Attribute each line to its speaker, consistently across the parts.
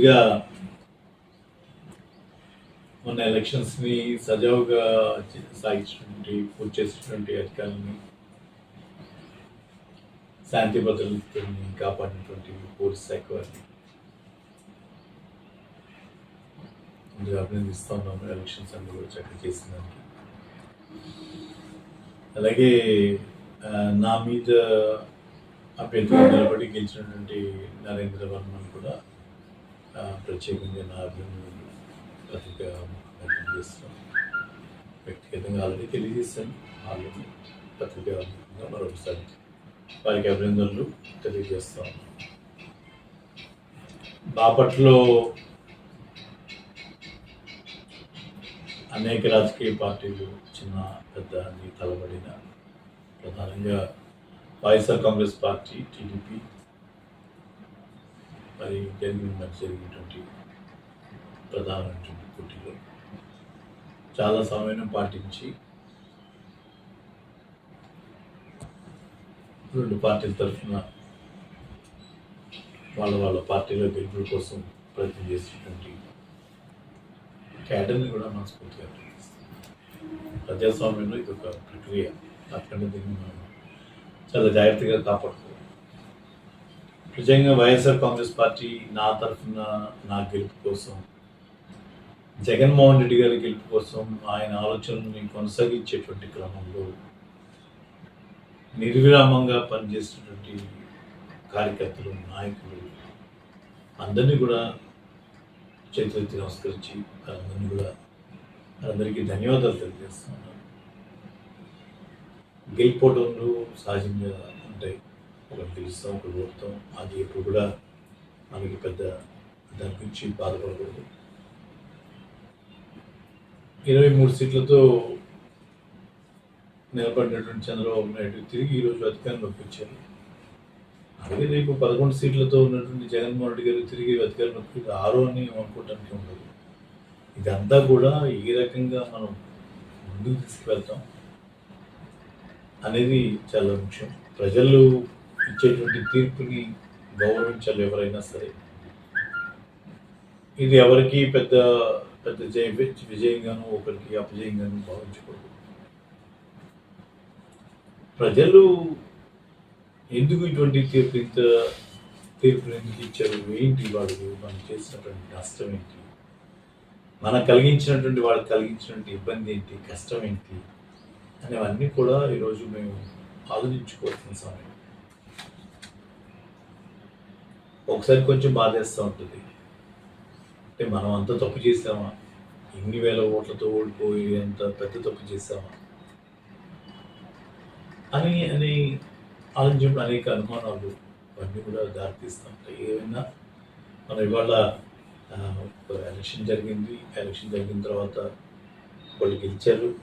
Speaker 1: ముందుగా మన ఎలక్షన్స్ని సజావుగా సాగించినటువంటి పూర్తి చేసినటువంటి అధికారులని శాంతి భద్రతని కాపాడినటువంటి పోలీస్ శాఖ వారిని ముందుగా అభినందిస్తూ ఉన్నాము. ఎలక్షన్స్ అన్ని కూడా చక్కగా చేసిన అలాగే నా మీద అభ్యర్థిగా నిలబడి గెలిచినటువంటి నరేంద్ర వర్మ ప్రత్యేకంగా నా అభిమానులు అతిగా వ్యక్తం చేస్తున్నాను. వ్యక్తిగతంగా ఆల్రెడీ తెలియజేశాను. వాళ్ళని పత్రిక మరొకసారి వారికి అభినందనలు తెలియజేస్తాం బాపట్లో అనేక రాజకీయ పార్టీలు చిన్న పెద్ద అన్ని తలబడిన ప్రధానంగా వైఎస్ఆర్ కాంగ్రెస్ పార్టీ టీడీపీ మరి జరిగిన మధ్య జరిగినటువంటి ప్రధానమైనటువంటి పోటీలో. చాలా సమయం పాటించి రెండు పార్టీల తరఫున వాళ్ళ వాళ్ళ పార్టీలో గెలుపుల కోసం ప్రయత్నం చేసినటువంటి క్యాడర్ని కూడా మనస్ఫూర్తిగా ప్రజాస్వామ్యంలో ఇది ఒక ప్రక్రియ. అక్కడ దీన్ని మనం చాలా జాగ్రత్తగా కాపాడుకోవాలి. నిజంగా వైఎస్ఆర్ కాంగ్రెస్ పార్టీ నా తరఫున నా గెలుపు కోసం జగన్మోహన్ రెడ్డి గారి గెలుపు కోసం ఆయన ఆలోచనల్ని కొనసాగించేటువంటి క్రమంలో నిర్విరామంగా పనిచేసినటువంటి కార్యకర్తలు నాయకులు అందరినీ కూడా చేతులెత్తి నమస్కరించి వారందరినీ కూడా వారందరికీ ధన్యవాదాలు తెలియజేస్తున్నాను. గెలిపోవడంలో సహజంగా ఉంటాయి. ఒకటి పిలుస్తాం ఒకటి ఓడతాం అది ఎప్పుడు కూడా మనకి పెద్ద దాని గురించి బాధపడకూడదు. ఇరవై మూడు సీట్లతో నిలబడినటువంటి చంద్రబాబు నాయుడు తిరిగి ఈరోజు అధికారంలోకి వచ్చారు. అలాగే రేపు పదకొండు సీట్లతో ఉన్నటువంటి జగన్మోహన్ రెడ్డి గారు తిరిగి అధికారంలోకి వచ్చి ఆరో అని అనుకోవటానికి ఉండదు. ఇదంతా కూడా ఏ రకంగా మనం ముందుకు తీసుకువెళ్తాం అనేది చాలా ముఖ్యం. ప్రజలు ఇచ్చేటువంటి తీర్పుని గౌరవించాలి ఎవరైనా సరే. ఇది ఎవరికి పెద్ద పెద్ద జయ విజయంగాను ఒకరికి అపజయంగాను భావించకూడదు. ప్రజలు ఎందుకు ఇటువంటి తీర్పు ఇంత తీర్పులు ఎందుకు ఇచ్చారు? ఏంటి వాళ్ళు మనం చేసినటువంటి నష్టం ఏంటి? మనకు కలిగించినటువంటి వాళ్ళకి కలిగించినటువంటి ఇబ్బంది ఏంటి? కష్టం ఏంటి? అనేవన్నీ కూడా ఈరోజు మేము ఆలోచించుకోవాల్సిన సమయం. ఒకసారి కొంచెం బాధేస్తూ ఉంటుంది. అంటే మనం అంత తప్పు చేసామా? ఇన్ని వేల ఓట్లతో ఓడిపోయి అంత పెద్ద తప్పు చేసామా? అని అని ఆలోచించినప్పుడు అనేక అనుమానాలు అవన్నీ కూడా దారితీస్తూ ఉంటాయి ఏమైనా మనం ఇవాళ ఎలక్షన్ జరిగింది. ఎలక్షన్ జరిగిన తర్వాత వాళ్ళు గెలిచారు.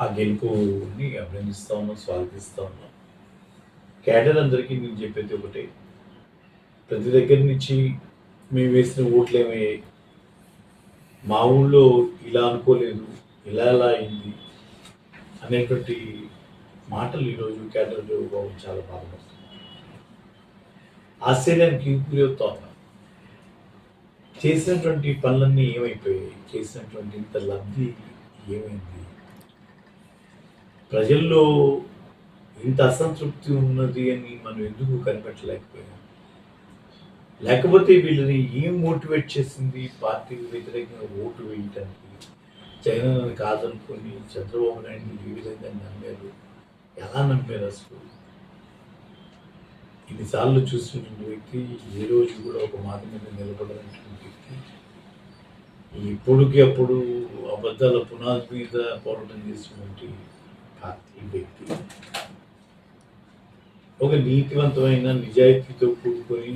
Speaker 1: ఆ గెలుపుని అభినందిస్తా ఉన్నాం స్వాగతిస్తూ ఉన్నాం. క్యాడర్ అందరికీ నేను చెప్పేది ఒకటే. ప్రతి దగ్గర నుంచి మేము వేసిన ఓట్లు ఏమయ్యాయి? మా ఊళ్ళో ఇలా అనుకోలేదు ఇలా ఎలా అయింది అనేటువంటి మాటలు ఈరోజు క్యాడర్ బాబు చాలా బాధపడుతుంది ఆశ్చర్యానికి గురవుతా ఉన్నాం చేసినటువంటి పనులన్నీ ఏమైపోయాయి? చేసినటువంటి ఇంత లబ్ధి ఏమైంది? ప్రజల్లో ఇంత అసంతృప్తి ఉన్నది అని మనం ఎందుకు కనిపెట్టలేకపోయాం? లేకపోతే వీళ్ళని ఏం మోటివేట్ చేసింది? పార్టీకి వ్యతిరేకంగా ఓటు వేయటానికి? జగన్ కాదనుకుని చంద్రబాబు నాయుడు ఏ విధంగా నమ్మారు? ఎలా నమ్మారు అసలు? ఇన్నిసార్లు చూసినటువంటి వ్యక్తి ఏ రోజు కూడా ఒక మాట మీద నిలబడినటువంటి వ్యక్తి. ఇప్పుడుకి అప్పుడు అబద్ధాల పునాది మీద పోరాటం చేసినటువంటి పార్టీ వ్యక్తి. ఒక నీతివంతమైన నిజాయితీతో కూడుకొని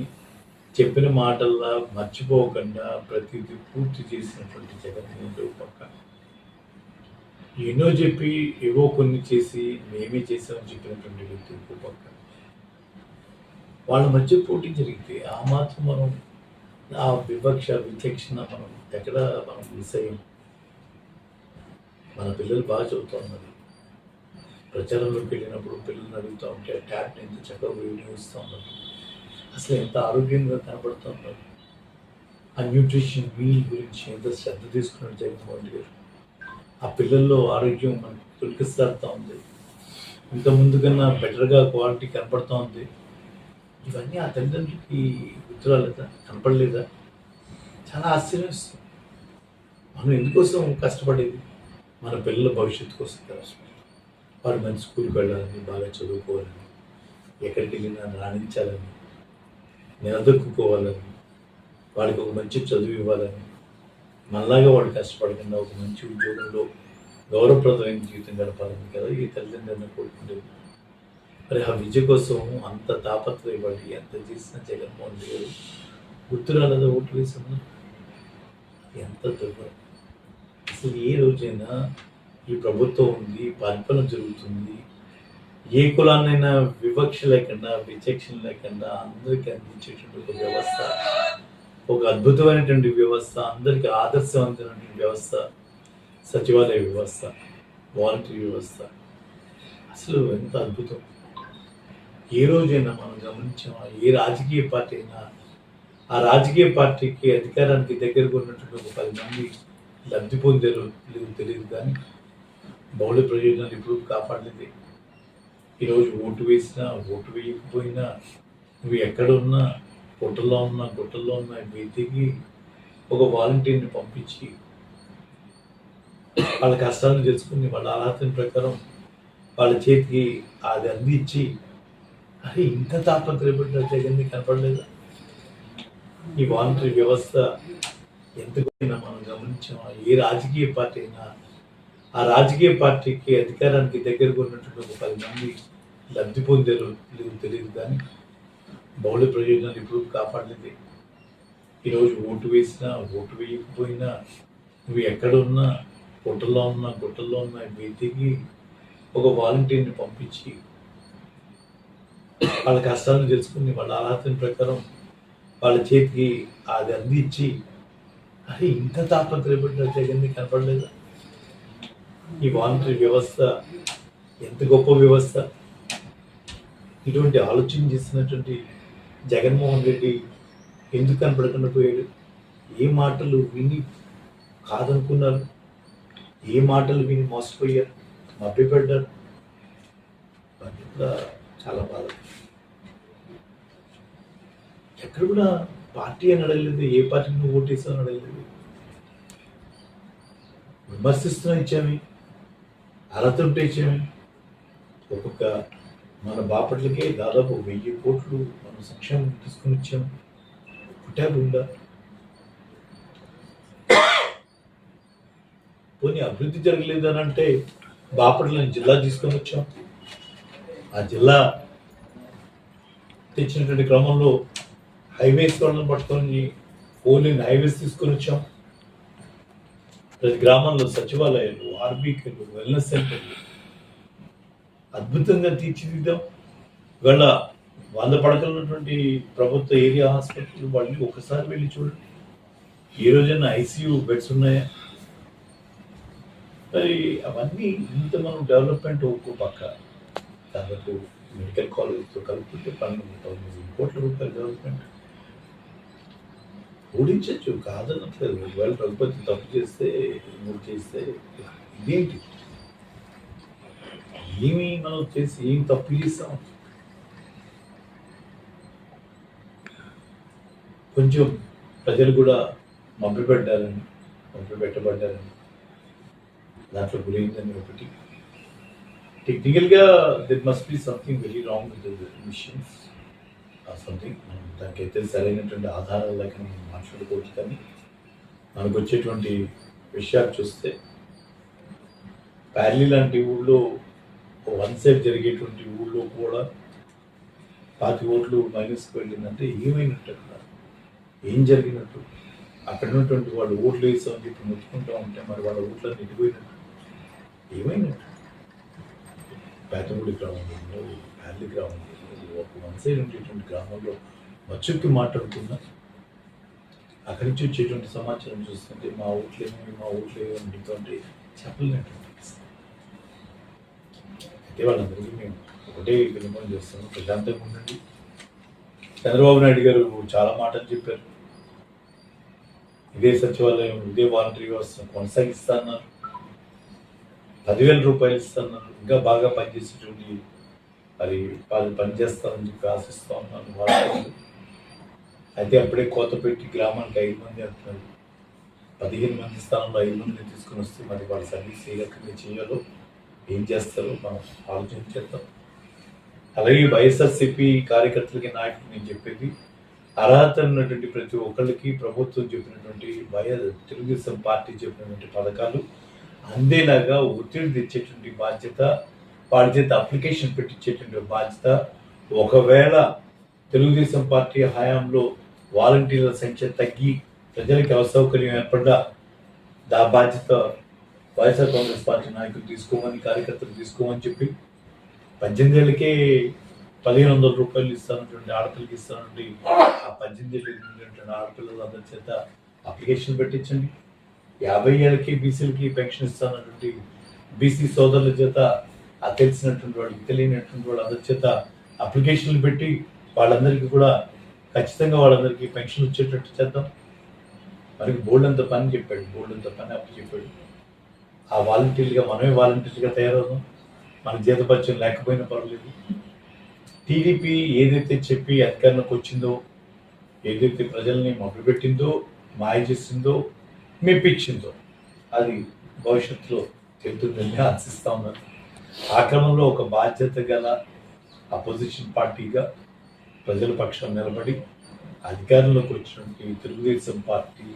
Speaker 1: చెప్పిన మాటల్లా మర్చిపోకుండా ప్రతిదీ పూర్తి చేసినటువంటి జగన్మోహన్ రెడ్డి పక్క. ఎన్నో చెప్పి ఏవో కొన్ని చేసి మేమే చేసామని చెప్పినటువంటి వ్యక్తి ఇంకో పక్క. వాళ్ళ మధ్య పోటీ జరిగితే ఆ మాత్రం మనం ఆ వివక్ష విచక్షణ మనం ఎక్కడ మనం మిస్ అయ్యాం. మన పిల్లలు బాగా చదువుతూ ప్రచారంలోకి వెళ్ళినప్పుడు పిల్లల్ని అడుగుతూ ఉంటే ట్యాబ్ని ఎంత చక్కగా వినియోగిస్తూ ఉన్నారు అసలు ఎంత ఆరోగ్యంగా కనబడుతుందో. ఆ న్యూట్రిషన్ మీల్ గురించి ఎంత శ్రద్ధ తీసుకున్న జగన్మోహన్ గారు. ఆ పిల్లల్లో ఆరోగ్యం మనకి తొలికిస్తాడుతూ ఉంది. ఇంకా ముందు కన్నా బెటర్గా క్వాలిటీ కనపడుతూ ఉంది. ఇవన్నీ ఆ తల్లిదండ్రులకి గుర్తురాలేదా కనపడలేదా? చాలా ఆశ్చర్యస్తుంది మనం ఎందుకోసం కష్టపడేది? మన పిల్లల భవిష్యత్తు కోసం కష్టపడేది. వారు మంచి స్కూల్కి వెళ్ళాలని బాగా చదువుకోవాలని ఎక్కడికి వెళ్ళినా రాణించాలని నిలదొక్కుకోవాలని వాడికి ఒక మంచి చదువు ఇవ్వాలని మనలాగా వాడు కష్టపడకుండా ఒక మంచి ఉద్యోగంలో గౌరవప్రదమైన జీవితం గడపాలని కదా ఈ తల్లిదండ్రులను కోరుకుంటుంది మరి ఆ విద్య కోసం అంత తాపత్రయపడి ఎంత చేసిన జగన్మోహన్ రెడ్డి గారు గుర్తు ఓట్లు ఓటు ఎంత దుర్భరం. అసలు ఏ రోజైనా ఈ ప్రభుత్వం ఉంది పరిపాలన జరుగుతుంది ఏ కులాన్నైనా వివక్ష లేకుండా విచక్షణ లేకుండా అందరికీ అందించేటువంటి ఒక వ్యవస్థ ఒక అద్భుతమైనటువంటి వ్యవస్థ అందరికీ ఆదర్శవంతమైనటువంటి వ్యవస్థ సచివాలయ వ్యవస్థ వాలంటీర్ వ్యవస్థ. అసలు ఎంత అద్భుతం. ఏ రోజైనా మనం గమనించామా ఏ రాజకీయ పార్టీ అయినా ఆ రాజకీయ పార్టీకి అధికారానికి దగ్గరగా ఉన్నటువంటి ఒక పది మంది లబ్ధి పొందారు లేదు తెలియదు కానీ బహుళ ప్రయోజనాలు ఇప్పుడు కాపాడలేదు. ఈరోజు ఓటు వేసినా ఓటు వేయకపోయినా నువ్వు ఎక్కడ ఉన్నా గుట్టల్లో ఉన్నా గుట్టల్లో ఉన్నా వెతికి ఒక వాలంటీర్ని పంపించి వాళ్ళ కష్టాలను తెలుసుకుని వాళ్ళ అర్హతని ప్రకారం వాళ్ళ చేతికి అది అందించి అరే ఇంత తాపత్రయపడ్డ జగన్ని కనపడలేదా? ఈ వాలంటరీ వ్యవస్థ ఎంతకైనా మనం గమనించామా? ఏ రాజకీయ పార్టీ అయినా ఆ రాజకీయ పార్టీకి అధికారానికి దగ్గరగా ఉన్నటువంటి ఒక పది మంది లబ్ధి పొందారు లేదు తెలియదు కానీ బహుళ ప్రయోజనాలు ఇప్పుడు కాపాడలేదు. ఈరోజు ఓటు వేసినా ఓటు వేయకపోయినా నువ్వు ఎక్కడ ఉన్నా గుట్టల్లో ఉన్నా గుట్టల్లో ఉన్నా వెతికి ఒక వాలంటీర్ని పంపించి వాళ్ళ కష్టాలను తెలుసుకుని వాళ్ళ అర్హతల ప్రకారం వాళ్ళ చేతికి అది అందించి అరే ఇంత తాపత్రయపడ్డ జగన్ని కనపడలేదా? ఈ వాలంటరీ వ్యవస్థ ఎంత గొప్ప వ్యవస్థ? ఇటువంటి ఆలోచన చేసినటువంటి జగన్మోహన్ రెడ్డి ఎందుకు కనపడకుండా పోయాడు? ఏ మాటలు విని కాదనుకున్నారు? ఏ మాటలు విని మోసపోయారు? మభ్యపడ్డారు అది కూడా చాలా బాధ. ఎక్కడ కూడా పార్టీ అని అడగలేదు ఏ పార్టీని నువ్వు ఓటేసావు అని అడగలేదు. విమర్శిస్తున్నా ఇచ్చామి. అలతుంటే ఉంటే ఒక్కొక్క మన బాపట్లకే దాదాపు వెయ్యి కోట్లు మనం సంక్షేమం తీసుకుని వచ్చాం. పుట్టాబు ఉందా? పోనీ అభివృద్ధి జరగలేదు అని అంటే బాపట్లని జిల్లా తీసుకొని వచ్చాం. ఆ జిల్లా తెచ్చినటువంటి క్రమంలో హైవేస్ వాళ్ళని పట్టుకొని ఓన్లీ హైవేస్ తీసుకొని వచ్చాం. ప్రతి గ్రామంలో సచివాలయాలు ఆర్బీకేలు వెల్నెస్ సెంటర్లు. అద్భుతంగా తీర్చిదిద్దాం. ఇవాళ వంద పడకలు ఉన్నటువంటి ప్రభుత్వ ఏరియా హాస్పిటల్ వాళ్ళు ఒకసారి వెళ్ళి చూడండి. ఏ రోజైనా ఐసీయూ బెడ్స్ ఉన్నాయా? మరి అవన్నీ ఇంత మనం డెవలప్మెంట్ ఒక పక్క. దాదాపు మెడికల్ కాలేజ్తో కలుపుకుంటే పన్నెండు తొమ్మిది కోట్ల రూపాయల డెవలప్మెంట్. ఓడించచ్చు కాదనట్లేదు. ఒకవేళ రఘుపతి తప్పు చేస్తే మూడు చేస్తే ఇదేంటి? ఏమి మనం చేసి ఏం తప్పు చేస్తాం? కొంచెం ప్రజలు కూడా మభ్యపెట్టాలని మభ్యపెట్టబడ్డారని దాంట్లో గురైందని ఒకటి. టెక్నికల్గా it must be something very wrong with machines something దానికైతే సరైనటువంటి ఆధారాలు లేక మనం మాట్లాడుకోవచ్చు కానీ మనకు వచ్చేటువంటి విషయాలు చూస్తే ప్యాలీ లాంటి ఊళ్ళో వన్ సైడ్ జరిగేటువంటి ఊళ్ళో కూడా పాతి ఓట్లు మైనస్కి వెళ్ళిందంటే ఏమైనట్టు? అక్కడ ఏం జరిగినట్టు? అక్కడ ఉన్నటువంటి వాళ్ళు ఓట్లు వేసామని చెప్పి ముచ్చుకుంటూ ఉంటే మరి వాళ్ళ ఓట్లన్నీ ఎడిపోయినట్టు ఏమైనట్టు? పేదగుడి గ్రామంలో ప్యాలీ గ్రామంలో మనసేటువంటి వన్ సైడ్ ఉండేటువంటి గ్రామంలో మచ్చుక్కి మాట్లాడుతున్నా అక్కడి నుంచి వచ్చేటువంటి సమాచారం చూస్తుంటే మా ఓట్లేమో మా ఓట్లేమో అని చెప్తుంటే చెప్పలేనటువంటి అయితే వాళ్ళందరికీ మేము ఒకటే విన్నపం చేస్తున్నాం ప్రశాంతంగా ఉండండి. చంద్రబాబు నాయుడు గారు చాలా మాటలు చెప్పారు. ఇదే సచివాలయం ఇదే వాలంటరీ వ్యవస్థ కొనసాగిస్తా అన్నారు పదివేల రూపాయలు ఇస్తా అన్నారు ఇంకా బాగా పనిచేసేటువంటి మరి వాళ్ళు పనిచేస్తారని చెప్పి ఆశిస్తూ ఉన్నాను. అయితే అప్పుడే కోత పెట్టి గ్రామానికి ఐదు మంది అంటున్నారు. పదిహేను మంది స్థానంలో ఐదు మందిని తీసుకుని వస్తే మరి వాళ్ళ సర్వీస్ ఏ రకంగా చేయాలో ఏం చేస్తారో మనం ఆలోచన చేద్దాం. అలాగే వైఎస్ఆర్సీపీ కార్యకర్తలకి నాయకులు నేను చెప్పేది అర్హత ఉన్నటువంటి ప్రతి ఒక్కళ్ళకి ప్రభుత్వం చెప్పినటువంటి వైఎస్ తెలుగుదేశం పార్టీ చెప్పినటువంటి పథకాలు అందేలాగా ఒత్తిడి తెచ్చేటువంటి బాధ్యత వాళ్ళ చేత అప్లికేషన్ పెట్టించేటువంటి బాధ్యత. ఒకవేళ తెలుగుదేశం పార్టీ హయాంలో వాలంటీర్ల సంఖ్య తగ్గి ప్రజలకు అసౌకర్యం ఏర్పడ్డా దా బాధ్యత వైఎస్ఆర్ కాంగ్రెస్ పార్టీ నాయకులు తీసుకోమని కార్యకర్తలు తీసుకోమని చెప్పి పద్దెనిమిది ఏళ్ళకే పదిహేను వందల రూపాయలు ఇస్తానటువంటి ఆడపిల్లకి ఇస్తానండి. ఆ పద్దెనిమిది ఏళ్ళకి ఆడపిల్లలందరి ఆడపిల్లలు అందరి చేత అప్లికేషన్ పెట్టించండి. యాభై ఏళ్ళకి బీసీలకి పెన్షన్ ఇస్తానటువంటి బీసీ సోదరుల చేత ఆ తెలిసినటువంటి వాళ్ళకి తెలియనటువంటి వాళ్ళు అందరి చేత అప్లికేషన్లు పెట్టి వాళ్ళందరికీ కూడా ఖచ్చితంగా వాళ్ళందరికీ పెన్షన్ వచ్చేటట్టు చేద్దాం. మరి బోల్డ్ అంత పని చెప్పాడు బోల్డ్ అంత పని అప్పు చెప్పాడు. ఆ వాలంటీర్లుగా మనమే వాలంటీర్లుగా తయారవుదాం. మన జీతపత్యం లేకపోయినా పర్లేదు టీడీపీ ఏదైతే చెప్పి అధికారంలోకి వచ్చిందో ఏదైతే ప్రజల్ని మొదలుపెట్టిందో మాయ చేసిందో మెప్పించిందో అది భవిష్యత్తులో తెలుతుందని ఆశిస్తా ఉన్నారు ఆ క్రమంలో ఒక బాధ్యత గల అపోజిషన్ పార్టీగా ప్రజల పక్షం నిలబడి అధికారంలోకి వచ్చినటువంటి తెలుగుదేశం పార్టీ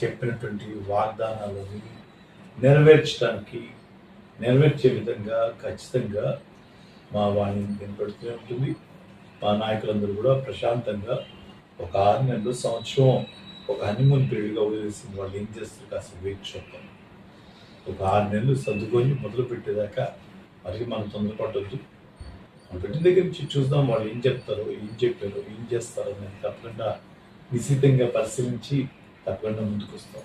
Speaker 1: చెప్పినటువంటి వాగ్దానాలని నెరవేర్చడానికి నెరవేర్చే విధంగా ఖచ్చితంగా మా వాణి వినపడుతూనే ఉంటుంది. మా నాయకులందరూ కూడా ప్రశాంతంగా ఒక ఆరు నెలలు సంవత్సరం ఒక హనీమూన్ పీరియడ్గా వదిలేసింది వాళ్ళు ఏం చేస్తారు? కాస్త వెయిట్ చూద్దాం. ఒక ఆరు నెలలు సర్దుకొని మొదలుపెట్టేదాకా పెట్టేదాకా మరి మనం తొందరపడద్దు. మనం పెట్టిన దగ్గర నుంచి చూద్దాం వాళ్ళు ఏం చెప్తారో ఏం చెప్పారో ఏం చేస్తారో అనేది తప్పకుండా నిశ్చితంగా పరిశీలించి తప్పకుండా ముందుకు వస్తాం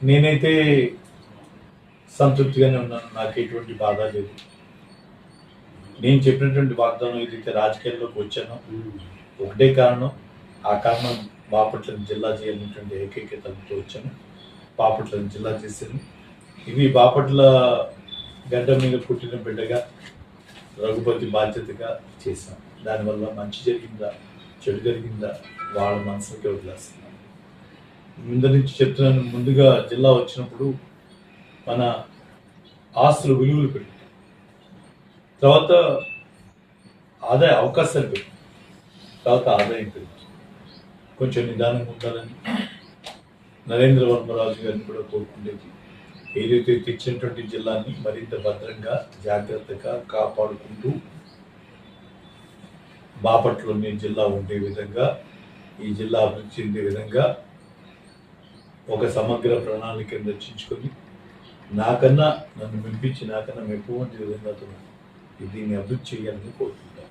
Speaker 1: నేనైతే సంతృప్తిగానే ఉన్నాను. నాకు ఎటువంటి బాధ లేదు. నేను చెప్పినటువంటి వాగ్దానం ఏదైతే రాజకీయాల్లోకి వచ్చానో ఒకటే కారణం ఆ కారణం బాపట్లను జిల్లా చేయాలనేటువంటి ఏకైక తలతో వచ్చాను. బాపట్లను జిల్లా చేశాను ఇవి బాపట్ల గడ్డ మీద పుట్టిన బిడ్డగా రఘుపతి బాధ్యతగా చేశాం. దానివల్ల మంచి జరిగిందా? చెడు జరిగిందా? వాళ్ళ మనసులకే వదిలేస్తున్నాను ముందు నుంచి చెప్తున్నాను ముందుగా జిల్లా వచ్చినప్పుడు మన ఆస్తులు విలువలు పెట్టి తర్వాత ఆదాయ అవకాశాలు పెట్టి తర్వాత ఆదాయం పెరిగి కొంచెం నిదానంగా ఉండాలని నరేంద్ర వర్మరాజు గారిని కూడా కోరుకునేది ఏదైతే తెచ్చినటువంటి జిల్లాని మరింత భద్రంగా జాగ్రత్తగా కాపాడుకుంటూ బాపట్లోని జిల్లా ఉండే విధంగా ఈ జిల్లా అభివృద్ధి చెందే విధంగా ఒక సమగ్ర ప్రణాళికను రచించుకొని నాకన్నా నన్ను మెప్పించి నాకన్నా మెప్పువంటి విధంగా అతను దీన్ని అభివృద్ధి చేయాలని కోరుకుంటాను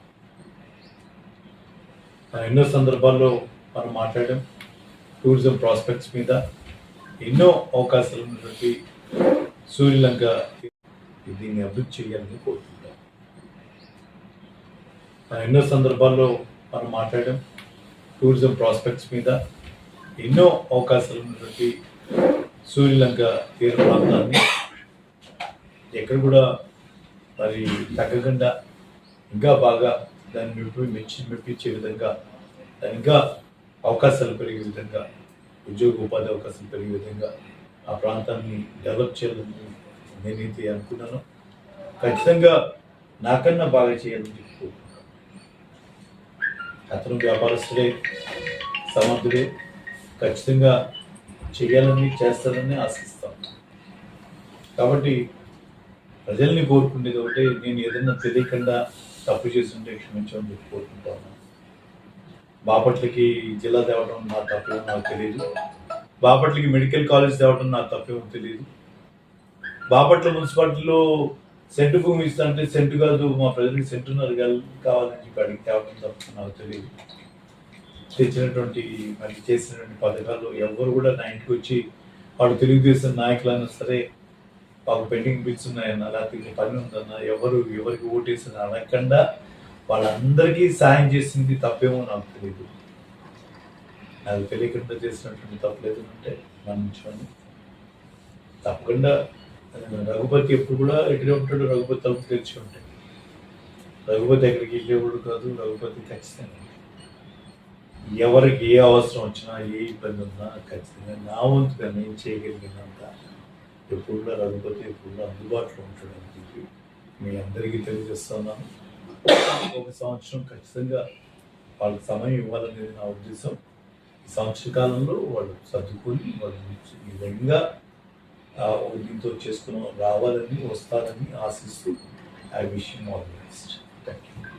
Speaker 1: మనం ఎన్నో సందర్భాల్లో మనం మాట్లాడాం టూరిజం ప్రాస్పెక్ట్స్ మీద ఎన్నో అవకాశాలు ఉన్నటువంటి సూర్యలంక దీన్ని అభివృద్ధి చేయాలని కోరుకుంటాం. ఎన్నో సందర్భాల్లో మనం మాట్లాడాం. టూరిజం ప్రాస్పెక్ట్స్ మీద ఎన్నో అవకాశాలు ఉన్నటువంటి సూర్యలంక తీర ప్రాంతాన్ని ఎక్కడ కూడా మరి తగ్గకుండా ఇంకా బాగా దాన్ని మెప్పి మెచ్చి మెప్పించే విధంగా దాని ఇంకా అవకాశాలు పెరిగే విధంగా ఉద్యోగ ఉపాధి అవకాశాలు పెరిగే విధంగా ఆ ప్రాంతాన్ని డెవలప్ చేయాలని నేనైతే అనుకున్నాను. ఖచ్చితంగా నాకన్నా బాగా చేయాలని చెప్పి అతను వ్యాపారస్తుడే సమర్థుడే ఖచ్చితంగా చేయాలని చేస్తానని ఆశిస్తాం కాబట్టి ప్రజల్ని కోరుకునేది ఒకటే నేను ఏదైనా తెలియకుండా తప్పు చేస్తుంటే క్షమించమని చెప్పి కోరుకుంటాను బాపట్లకి జిల్లా తేవడం నా తప్పు నాకు తెలియదు. బాపట్లకి మెడికల్ కాలేజ్ తేవడం నాకు తప్పేమో తెలియదు బాపట్ల మున్సిపాలిటీలో సెంటు భూమి ఇస్తా అంటే సెంటు కాదు మా ప్రజలకు సెంటున్నర కావాలని చెప్పి అడిగి తేవడం తప్ప నాకు తెలియదు తెచ్చినటువంటి మరి చేసినటువంటి పథకాలు ఎవరు కూడా నా ఇంటికి వచ్చి వాడు తెలుగుదేశం నాయకులైనా సరే మాకు పెండింగ్ బిల్స్ ఉన్నాయన్నా లేకపోతే పని ఉందన్నా ఎవరు ఎవరికి ఓటేసిన అనకుండా వాళ్ళందరికీ సాయం చేసింది తప్పేమో నాకు తెలియదు నాకు తెలియకుండా చేసినటువంటి తప్పులేదు ఉంటే మన్నించండి. తప్పకుండా రఘుపతి ఎప్పుడు కూడా ఎక్కడే ఉంటాడు రఘుపతి తలుపు తెరిచి ఉంటాడు. రఘుపతి ఎక్కడికి వెళ్ళేవాడు కాదు రఘుపతి ఖచ్చితంగా. ఎవరికి ఏ అవసరం వచ్చినా ఏ ఇబ్బంది ఉన్నా ఖచ్చితంగా నా వంతుగా నేను చేయగలిగినంత ఎప్పుడు కూడా రఘుపతి ఎప్పుడు కూడా అందుబాటులో ఉంటాడని చెప్పి మీ అందరికీ తెలియజేస్తున్నాను. ఒక సంవత్సరం ఖచ్చితంగా వాళ్ళకి సమయం ఇవ్వాలనేది నా ఉద్దేశం. సంవత్సర కాలంలో వాళ్ళు సర్దుకొని వాళ్ళు ఈ విధంగా దీంతో చేసుకుని రావాలని వస్తారని ఆశిస్తూ I wish all the best thank you